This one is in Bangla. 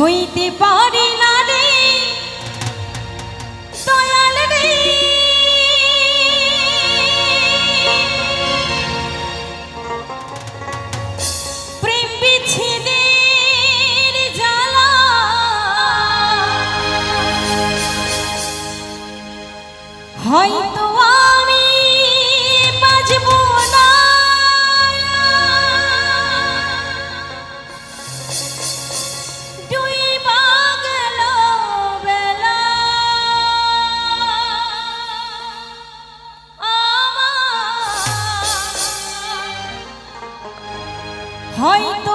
সইতে পারি না। হয়তো